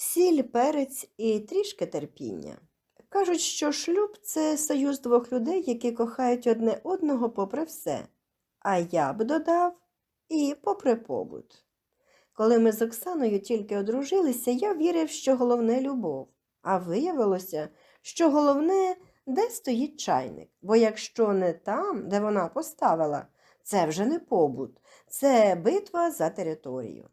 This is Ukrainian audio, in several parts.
Сіль, перець і трішки терпіння. Кажуть, що шлюб це союз двох людей, які кохають одне одного попри все. А я б додав і попри побут. Коли ми з Оксаною тільки одружилися, я вірив, що головне любов. А виявилося, що головне, де стоїть чайник. Бо якщо не там, де вона поставила, це вже не побут, це битва за територію.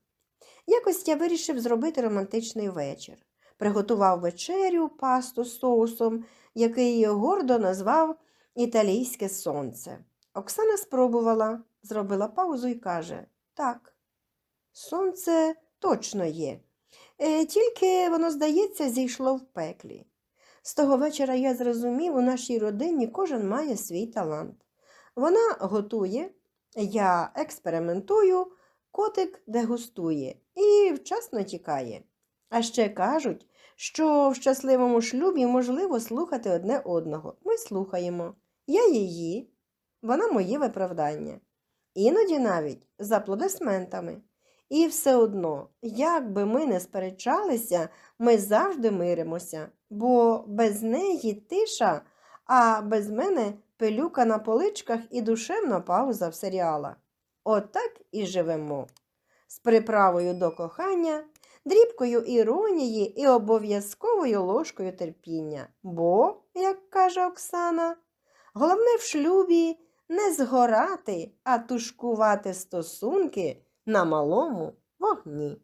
Якось я вирішив зробити романтичний вечір. Приготував вечерю, пасту з соусом, який гордо назвав Італійське сонце. Оксана спробувала, зробила паузу і каже: Так, сонце точно є. Е, тільки воно, здається, зійшло в пеклі. З того вечора я зрозумів, у нашій родині кожен має свій талант. Вона готує, я експериментую, котик дегустує і вчасно тікає. А ще кажуть, що в щасливому шлюбі можливо слухати одне одного. Ми слухаємо. Я її, вона моє виправдання. Іноді навіть з аплодисментами. І все одно, як би ми не сперечалися, ми завжди миримося, бо без неї тиша, а без мене пилюка на поличках і душевна пауза в серіалах. Отак і живемо. З приправою до кохання, дрібкою іронії і обов'язковою ложкою терпіння. Бо, як каже Оксана, головне в шлюбі не згорати, а тушкувати стосунки на малому вогні.